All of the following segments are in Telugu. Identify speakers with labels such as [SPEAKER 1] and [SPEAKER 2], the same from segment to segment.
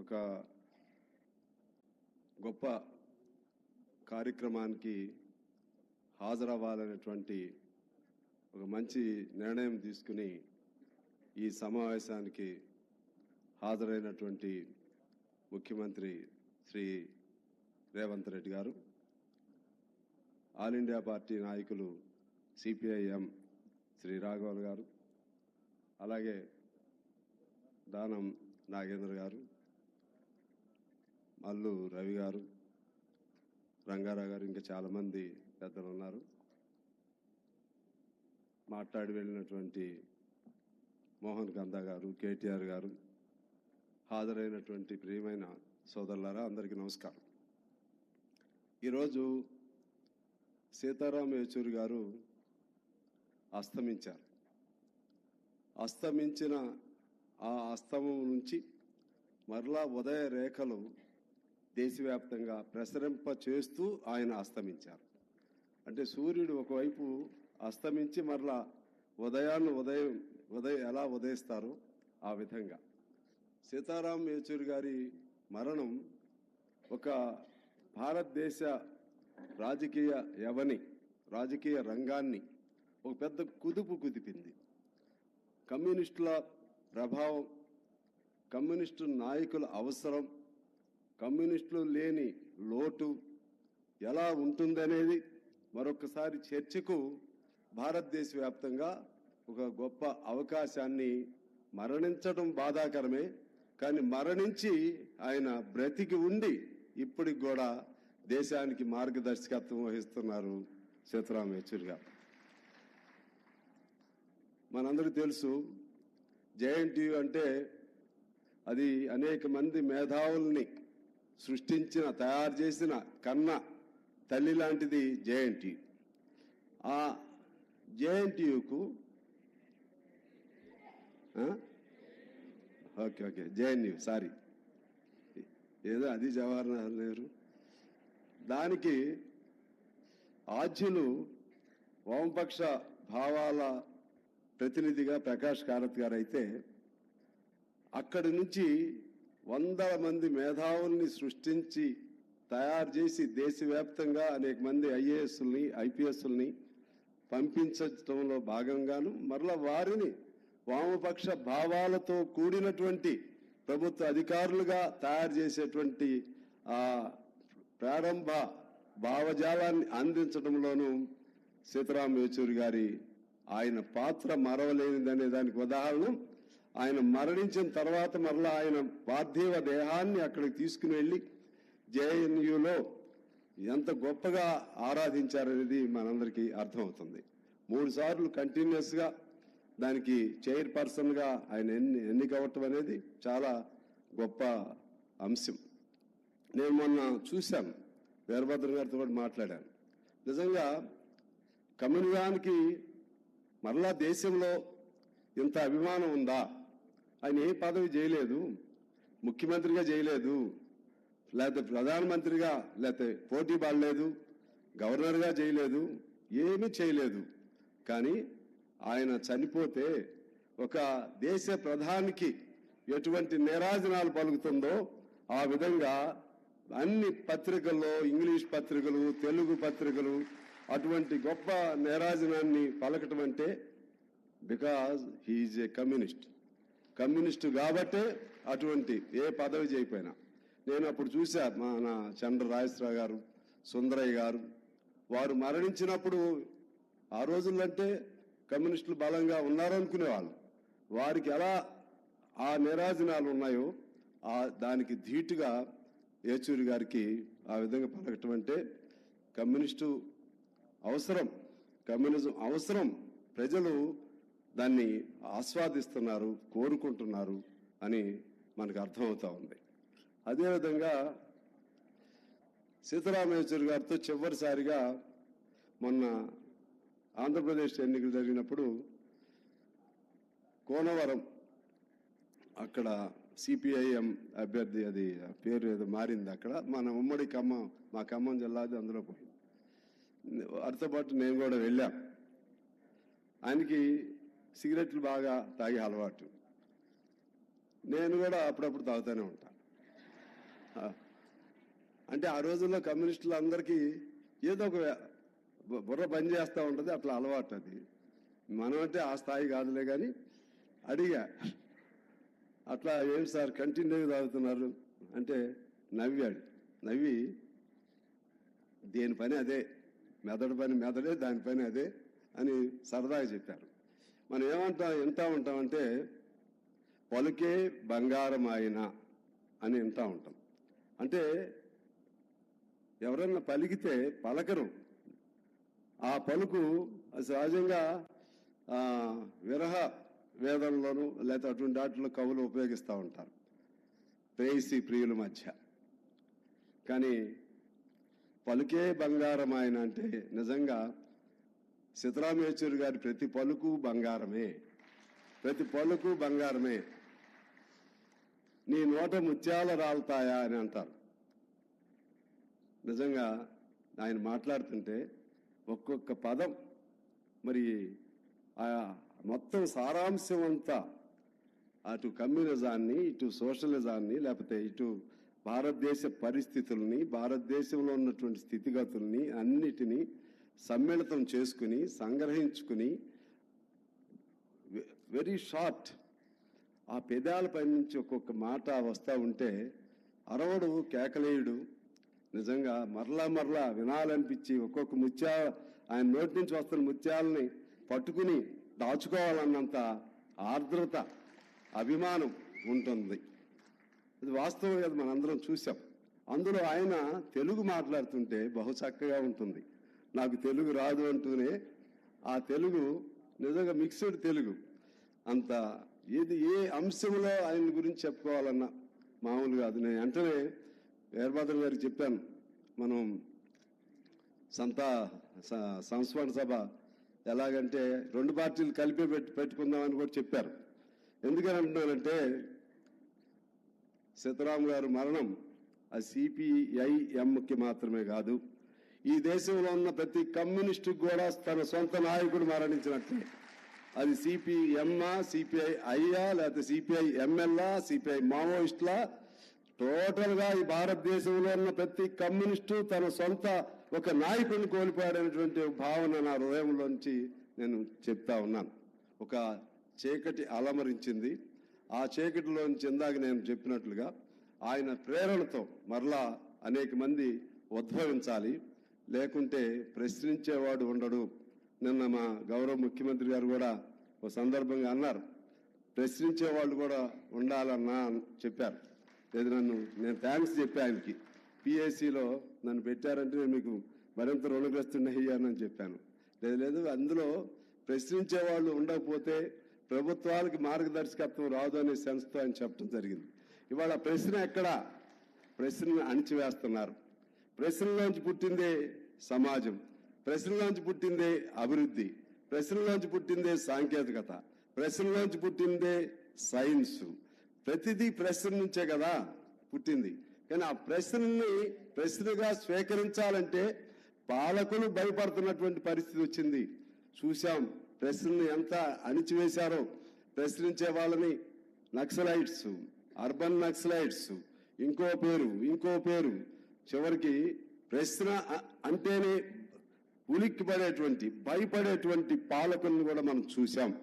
[SPEAKER 1] ఒక గొప్ప కార్యక్రమానికి హాజరవ్వాలనేటువంటి ఒక మంచి నిర్ణయం తీసుకుని ఈ సమావేశానికి హాజరైనటువంటి ముఖ్యమంత్రి Shri Revanth Reddy garu all India party నాయకులు సిపిఐఎం శ్రీ రాఘవన్ గారు అలాగే దానం నాగేంద్ర గారు మల్లు రవి గారు రంగారావు గారు ఇంకా చాలామంది పెద్దలు ఉన్నారు. మాట్లాడి వెళ్ళినటువంటి మోహన్ కందా గారు కేటీఆర్ గారు హాజరైనటువంటి ప్రియమైన సోదరులారా అందరికీ నమస్కారం. ఈరోజు సీతారాం యేచూరి గారు అస్తమించారు. అస్తమించిన ఆ అస్తమం నుంచి మరలా ఉదయ రేఖలు దేశవ్యాప్తంగా ప్రసరింప చేస్తూ ఆయన అస్తమించారు. అంటే సూర్యుడు ఒకవైపు అస్తమించి మరలా ఉదయాన్ని ఉదయం ఉదయం ఎలా ఉదయిస్తారో ఆ విధంగా. సీతారాం యేచూరి గారి మరణం ఒక భారతదేశ రాజకీయ యవని రాజకీయ రంగాన్ని ఒక పెద్ద కుదుపు కుదిపింది. కమ్యూనిస్టుల ప్రభావం కమ్యూనిస్టు నాయకుల అవసరం కమ్యూనిస్టులు లేని లోటు ఎలా ఉంటుందనేది మరొకసారి చర్చకు భారతదేశ వ్యాప్తంగా ఒక గొప్ప అవకాశాన్ని మరణించడం బాధాకరమే. కానీ మరణించి ఆయన బ్రతికి ఉండి ఇప్పటికి కూడా దేశానికి మార్గదర్శకత్వం వహిస్తున్నారు సీతారాం యేచూరి గారు. మనందరికీ తెలుసు జేఎన్టీయు అంటే అది అనేక మంది మేధావుల్ని సృష్టించిన తయారు చేసిన కన్న తల్లి లాంటిది జేఎన్టీ ఆ జేఎన్టీయుకు ఓకే ఓకే. JNU sorry. ఏదో అది జవహర్లాల్ నెహ్రూ దానికి ఆద్యులు వామపక్ష భావాల ప్రతినిధిగా ప్రకాష్ కారత్ గారు అయితే అక్కడి నుంచి వందల మంది మేధావుల్ని సృష్టించి తయారు చేసి దేశవ్యాప్తంగా అనేక మంది ఐఏఎస్ని ఐపీఎస్ని పంపించడంలో భాగంగాను మరలా వారిని వామపక్ష భావాలతో కూడినటువంటి ప్రభుత్వ అధికారులుగా తయారు చేసేటువంటి ఆ ప్రారంభ భావజాలాన్ని అందించడంలోనూ సీతారాం యేచూరి గారి ఆయన పాత్ర మరవలేనిదనే దానికి ఉదాహరణ ఆయన మరణించిన తర్వాత మరలా ఆయన పార్థివ దేహాన్ని అక్కడికి తీసుకుని వెళ్ళి జేఎన్యులో ఎంత గొప్పగా ఆరాధించారనేది మనందరికీ అర్థమవుతుంది. మూడు సార్లు కంటిన్యూస్గా దానికి చైర్పర్సన్గా ఆయన ఎన్ని ఎన్నికవటం అనేది చాలా గొప్ప అంశం. నేను మొన్న చూశాను వీరభద్రం గారితో కూడా మాట్లాడాను. నిజంగా కమ్యూనిజానికి మరలా దేశంలో ఇంత అభిమానం ఉందా? ఆయన ఏ పదవి చేయలేదు ముఖ్యమంత్రిగా చేయలేదు లేకపోతే ప్రధానమంత్రిగా లేకపోతే పోటీ పడలేదు గవర్నర్గా చేయలేదు ఏమీ చేయలేదు. కానీ ఆయన చనిపోతే ఒక దేశ ప్రధానికి ఎటువంటి నిరాజనాలు పలుకుతుందో ఆ విధంగా అన్ని పత్రికల్లో ఇంగ్లీష్ పత్రికలు తెలుగు పత్రికలు అటువంటి గొప్ప నిరాజనాన్ని పలకటం అంటే because he a communist communist కాబట్టే అటువంటి ఏ పదవి చేయకపోయినా. నేను అప్పుడు చూశా మన చంద్ర రాజేశ్వరరావు గారు సుందరయ్య గారు. వారు మరణించినప్పుడు ఆ రోజులంటే కమ్యూనిస్టులు బలంగా ఉన్నారనుకునేవాళ్ళు. వారికి ఎలా ఆ నిరాజనాలు ఉన్నాయో ఆ దానికి ధీటుగా ఏచూరి గారికి ఆ విధంగా పలకటం అంటే కమ్యూనిస్టు అవసరం కమ్యూనిజం అవసరం. ప్రజలు దాన్ని ఆస్వాదిస్తున్నారు కోరుకుంటున్నారు అని మనకు అర్థమవుతా ఉంది. అదేవిధంగా సీతారామేశ్వరి గారితో చివరిసారిగా మొన్న ఆంధ్రప్రదేశ్ ఎన్నికలు జరిగినప్పుడు కోనవరం అక్కడ సిపిఐఎం అభ్యర్థి అది పేరు ఏదో మారింది అక్కడ. మన ఉమ్మడి ఖమ్మం మా ఖమ్మం జిల్లాది అందులో పోయింది. వారితో పాటు నేను కూడా వెళ్ళాం. ఆయనకి సిగరెట్లు బాగా తాగే అలవాటు. నేను కూడా అప్పుడప్పుడు తాగుతూనే ఉంటాను అంటే ఆ రోజుల్లో కమ్యూనిస్టులు అందరికీ ఏదో ఒక బుర్ర పని చేస్తూ ఉంటుంది అట్లా అలవాటు అది. మనం అంటే ఆ స్థాయి కాదులే కానీ అడిగా అట్లా ఏం సార్ కంటిన్యూ తాగుతున్నారు? అంటే నవ్వాడు. నవ్వి దేని పని అదే మెదడు పని మెదడే దాని పని అదే అని సరదాగా చెప్పారు. మనం ఏమంటాం ఎంత ఉంటామంటే పలుకే బంగారం ఆయన అని ఎంత ఉంటాం. అంటే ఎవరన్నా పలికితే పలకరు. ఆ పలుకు సహజంగా విరహ వేదంలోను లేకపోతే అటువంటి వాటిలో కవులు ఉపయోగిస్తూ ఉంటారు. ప్రేయసి ప్రియుల మధ్య. కానీ పలుకే బంగారం ఆయన అంటే నిజంగా సీతారామేశ్వరి గారి ప్రతి పలుకు బంగారమే. ప్రతి పలుకు బంగారమే. నీ నోట ముత్యాల రాలుతాయా అని అంటారు. నిజంగా ఆయన మాట్లాడుతుంటే ఒక్కొక్క పదం మరి ఆ మొత్తం సారాంశం అంతా అటు కమ్యూనిజాన్ని ఇటు సోషలిజాన్ని లేకపోతే ఇటు భారతదేశ పరిస్థితుల్ని భారతదేశంలో ఉన్నటువంటి స్థితిగతుల్ని అన్నిటినీ సమ్మిళితం చేసుకుని సంగ్రహించుకుని వెరీ షార్ట్ ఆ పెదాలపై నుంచి ఒక్కొక్క మాట వస్తూ ఉంటే అరవడు కేకలేయుడు నిజంగా మరలా మరలా వినాలనిపించి ఒక్కొక్క ముత్యా ఆయన నోటి నుంచి వస్తున్న ముత్యాలని పట్టుకుని దాచుకోవాలన్నంత ఆర్ద్రత అభిమానం ఉంటుంది. ఇది వాస్తవం కదా మనందరం చూసాం అందులో ఆయన తెలుగు మాట్లాడుతుంటే బహు చక్కగా ఉంటుంది. నాకు తెలుగు రాదు అంటూనే ఆ తెలుగు నిజంగా మిక్స్డ్ తెలుగు. అంత ఏది ఏ అంశంలో ఆయన గురించి చెప్పుకోవాలన్నా మామూలు కాదు నేను వెంటనే వీరభద్ర గారికి చెప్పాను. మనం సంత స- సంస్మరణ సభ ఎలాగంటే రెండు పార్టీలు కలిపి పెట్టి పెట్టుకుందామని కూడా చెప్పారు. ఎందుకని అంటున్నానంటే సీతారాం గారు మరణం అది సిపిఐఎంకి మాత్రమే కాదు. ఈ దేశంలో ఉన్న ప్రతి కమ్యూనిస్టు కూడా తన సొంత నాయకుడు మరణించినట్లే అది సిపిఎంఆ సిపిఐ అయ్యా లేకపోతే సిపిఐ ఎంఎల్ఆ సిపిఐ మావోయిస్టులా? టోటల్గా ఈ భారతదేశంలో ఉన్న ప్రతి కమ్యూనిస్టు తన సొంత ఒక నాయకుడిని కోల్పోయాడనేటువంటి భావన నా హృదయంలోంచి నేను చెప్తా ఉన్నాను. ఒక చీకటి అలమరించింది. ఆ చీకటిలోంచి ఇందాక నేను చెప్పినట్లుగా ఆయన ప్రేరణతో మరలా అనేక మంది ఉద్భవించాలి. లేకుంటే ప్రశ్నించేవాడు ఉండడు. నిన్న మా గౌరవ ముఖ్యమంత్రి గారు కూడా ఒక సందర్భంగా అన్నారు. ప్రశ్నించే వాళ్ళు కూడా ఉండాలన్నా చెప్పారు. లేదు నన్ను నేను థ్యాంక్స్ చెప్పా ఆయనకి. పిఎస్సిలో నన్ను పెట్టారంటే నేను మీకు మరింత రుణగ్రస్తుని అయ్యానని చెప్పాను. లేదు లేదు అందులో ప్రశ్నించే వాళ్ళు ఉండకపోతే ప్రభుత్వాలకి మార్గదర్శకత్వం రాదు అనే సెన్స్తో ఆయన చెప్పడం జరిగింది. ఇవాళ ప్రశ్న ఎక్కడా? ప్రశ్నను అణిచివేస్తున్నారు. ప్రశ్నలోంచి పుట్టిందే సమాజం. ప్రశ్నలోంచి పుట్టిందే అభివృద్ధి. ప్రశ్నలోంచి పుట్టిందే సాంకేతికత. ప్రశ్నలోంచి పుట్టిందే సైన్స్. ప్రతిదీ ప్రశ్న నుంచే కదా పుట్టింది. కానీ ఆ ప్రశ్నని ప్రశ్నగా స్వీకరించాలంటే పాలకులు భయపడుతున్నటువంటి పరిస్థితి వచ్చింది. చూశాం ప్రశ్నని ఎంత అణిచివేశారో. ప్రశ్నించే వాళ్ళని నక్సలైట్స్ అర్బన్ నక్సలైట్స్. ఇంకో పేరు ఇంకో పేరు. చివరికి ప్రశ్న అంటేనే ఉలిక్కి పడేటువంటి భయపడేటువంటి పాలకులను కూడా మనం చూశాం.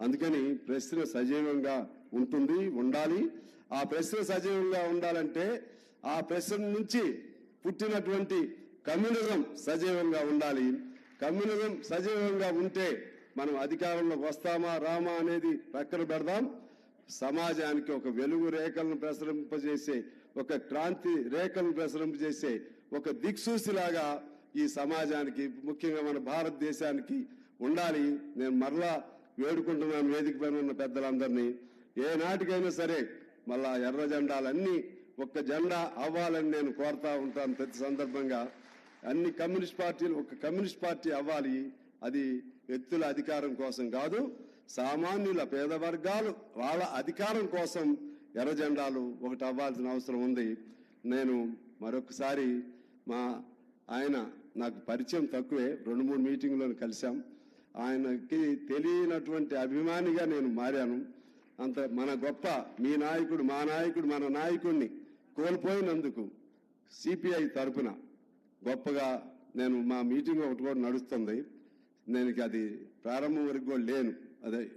[SPEAKER 1] అందుకని ప్రశ్న సజీవంగా ఉంటుంది ఉండాలి. ఆ ప్రశ్న సజీవంగా ఉండాలంటే ఆ ప్రశ్న నుంచి పుట్టినటువంటి కమ్యూనిజం సజీవంగా ఉండాలి. కమ్యూనిజం సజీవంగా ఉంటే మనం అధికారంలోకి వస్తామా రామా అనేది పక్కన పెడదాం. సమాజానికి ఒక వెలుగు రేఖలను ప్రసరింపజేసే ఒక క్రాంతి రేఖలను ప్రసరింపజేసే ఒక దిక్సూసిలాగా ఈ సమాజానికి ముఖ్యంగా మన భారతదేశానికి ఉండాలి. నేను మరలా వేడుకుంటున్నాను వేదిక పైన ఉన్న పెద్దలందరినీ. ఏ నాటికైనా సరే మళ్ళా ఎర్ర జెండాలన్నీ ఒక్క జెండా అవ్వాలని నేను కోరుతా ఉంటాను ప్రతి సందర్భంగా. అన్ని కమ్యూనిస్ట్ పార్టీలు ఒక కమ్యూనిస్ట్ పార్టీ అవ్వాలి. అది వ్యక్తుల అధికారం కోసం కాదు సామాన్యుల పేద వర్గాలు వాళ్ళ అధికారం కోసం ఎర్ర జెండాలు ఒకటి అవ్వాల్సిన అవసరం ఉంది. నేను మరొకసారి మా ఆయన నాకు పరిచయం తక్కువే రెండు మూడు మీటింగ్లను కలిశాం. ఆయనకి తెలియనటువంటి అభిమానిగా నేను మారాను. అంత మన గొప్ప మీ నాయకుడు మా నాయకుడు మన నాయకుడిని కోల్పోయినందుకు సిపిఐ తరపున గొప్పగా నేను మా మీటింగ్ ఒకటి కూడా నడుస్తుంది. నేను అది ప్రారంభం వరకు కూడా లేను. అదే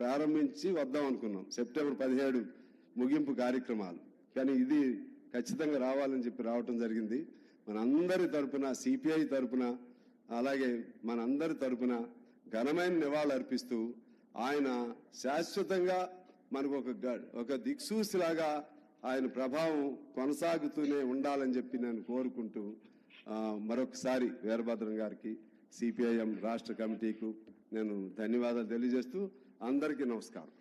[SPEAKER 1] ప్రారంభించి వద్దాం అనుకున్నాం. సెప్టెంబర్ పదిహేడు ముగింపు కార్యక్రమాలు. కానీ ఇది ఖచ్చితంగా రావాలని చెప్పి రావటం జరిగింది. మనందరి తరపున సిపిఐ తరపున అలాగే మనందరి తరపున ఘనమైన నివాళులు అర్పిస్తూ ఆయన శాశ్వతంగా మనకు ఒక ఒక దిక్సూసిలాగా ఆయన ప్రభావం కొనసాగుతూనే ఉండాలని చెప్పి నేను కోరుకుంటూ మరొకసారి వీరభద్రం గారికి సిపిఐఎం రాష్ట్ర కమిటీకు నేను ధన్యవాదాలు తెలియజేస్తూ అందరికీ నమస్కారం.